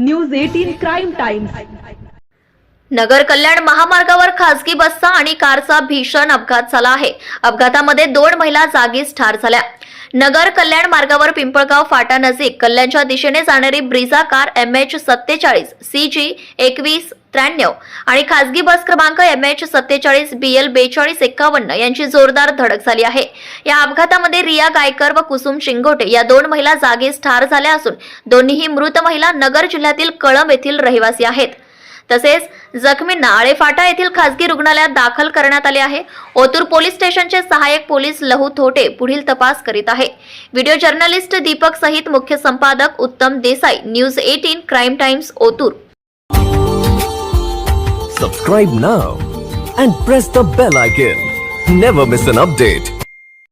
News eighteen crime times. Nagar Kalyan महामार्गावर खासगी बसचा आणि कारचा भीषण अपघात झाला आहे. अपघातामध्ये दोन महिला जागीच ठार झाल्या. नगर कल्याण मार्गावर पिंपळगाव फाटा नजीक कल्याणच्या दिशेने जाणारी ब्रिझा कार एम एच सत्तेचाळीस सी जी एकवीस त्र्याण्णव आणि खासगी बस क्रमांक एम एच सत्तेचाळीस बी एल बेचाळीस एकावन्न यांची जोरदार धडक झाली आहे. या अपघातामध्ये रिया गायकर व कुसुम शिंगोटे या दोन महिला जागीच ठार झाल्या असून दोन्हीही मृत महिला नगर जिल्ह्यातील कळंब येथील रहिवासी आहेत. तसेच जखमींना आळेफाटा येथील खासगी रुग्णालयात दाखल करण्यात आले आहे. ओतूर पोलीस स्टेशनचे सहाय्यक पोलीस लहू थोटे पुढील तपास करीत आहे. व्हिडिओ जर्नलिस्ट दीपक सहित मुख्य संपादक Uttam Desai News eighteen Crime Times Otur. Subscribe now and press the bell icon never miss an update